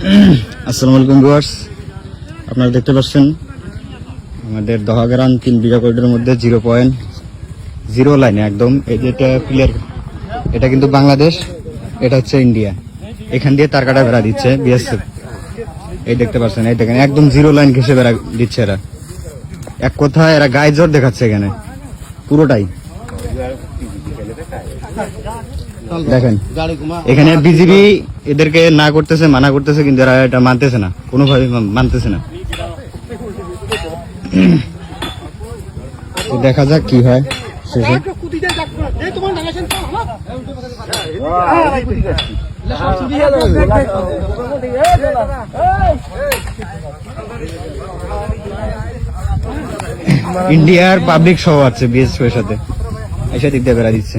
আসসালামু আলাইকুম ভিউয়ার্স। আপনারা দেখতে পাচ্ছেন, আমাদের দহাগ্রাম তিন বিঘা করিডোরের মধ্যে জিরো পয়েন্ট জিরো লাইনে একদম। এই যেটা ক্লিয়ার এটা কিন্তু বাংলাদেশ, এটা হচ্ছে ইন্ডিয়া। এখান দিয়ে তার কাটা বেড়া দিচ্ছে বিএসএফ এই দেখতে পাচ্ছেন, এই দেখেন, একদম জিরো লাইন ঘেসে বেড়া দিচ্ছে এরা। এক কথায় এরা গায়ে জোর দেখাচ্ছে এখানে, পুরোটাই। দেখেন এখানে বিজেপি এদেরকে না করতেছে মানা করতেছে কিন্তু এরা এটা মানতেছে না। কোনোভাবে মানতেছে না। দেখা যাক কি হয় শেষে। ইন্ডিয়ার পাবলিক সহ আছে বিএসএফ এর সাথে। এসে দিক দিয়ে বেড়া দিচ্ছে।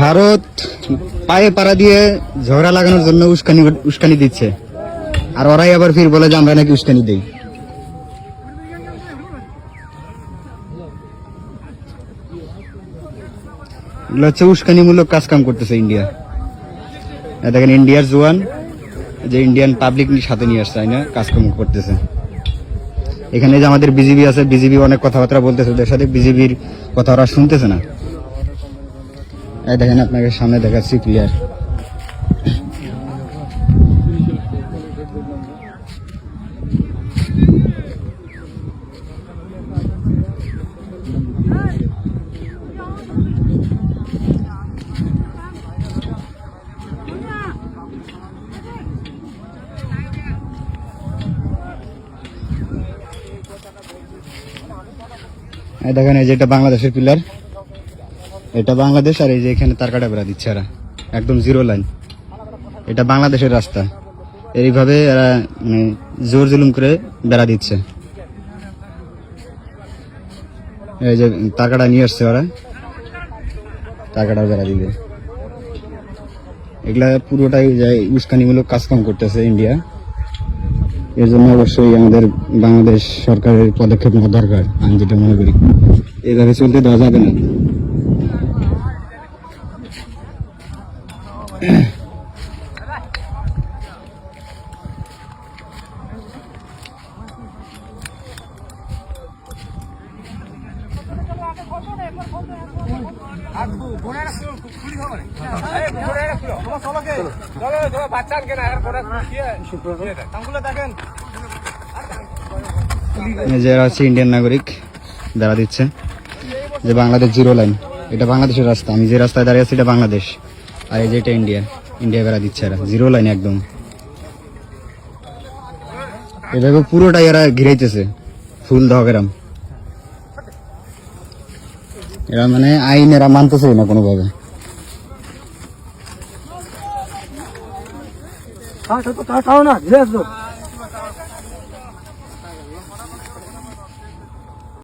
ভারত পায়ে পাড়া দিয়ে ঝগড়া লাগানোর জন্য উস্কানি উস্কানি দিচ্ছে। আর ওরাই আবার ফির বলে যে আমরা নাকি উস্কানি দিই। এগুলো হচ্ছে উস্কানিমূলক কাজ কাম করতেছে ইন্ডিয়া। দেখেন, ইন্ডিয়ার জোয়ান, যে ইন্ডিয়ান পাবলিক সাথে নিয়ে আসছে না? কাজকাম করতেছে। এখানে যে আমাদের বিজেপি আছে বিজেপি অনেক কথাবার্তা বলতেছে ওদের সাথে বিজেপির কথা ওরা শুনতেছে না। দেখেন আপনাকে সামনে দেখাচ্ছি ক্লিয়ার দেখেন এই যে এটা বাংলাদেশের পিলার এটা বাংলাদেশ আর এই যে এখানে তার কাটা বেড়া দিচ্ছে এরা। একদম জিরো লাইন। এটা বাংলাদেশের রাস্তা। এইভাবে এরা মানে জোর জুলুম করে বেড়া দিচ্ছে। এই যে তার কাটা নিয়ে আসছে ওরা। তার কাটা বেড়া দিবে। এগুলা পুরোটাই যে উস্কানিমূলক কাজকাম করতেছে ইন্ডিয়া। এর জন্য অবশ্যই আমাদের বাংলাদেশ সরকারের পদক্ষেপ নেওয়া দরকার, আমি যেটা মনে করি। এভাবে চলতে দেওয়া যাবে না। ইন্ডিয়ান নাগরিক যারা দিচ্ছে যে বাংলাদেশ জিরো লাইন এটা বাংলাদেশের রাস্তা। আমি যে রাস্তায় দাঁড়িয়ে আছি, এটা বাংলাদেশ। আর এই যে এটা ইন্ডিয়া ইন্ডিয়া বেড়া দিচ্ছে এরা। জিরো লাইন একদম। এভাবে পুরোটাই এরা ঘিরাইতেছে। ফুল দহগ্রাম এরা মানে আইন এরা মানতেছে না কোনোভাবে। তাও না ধীরে আসো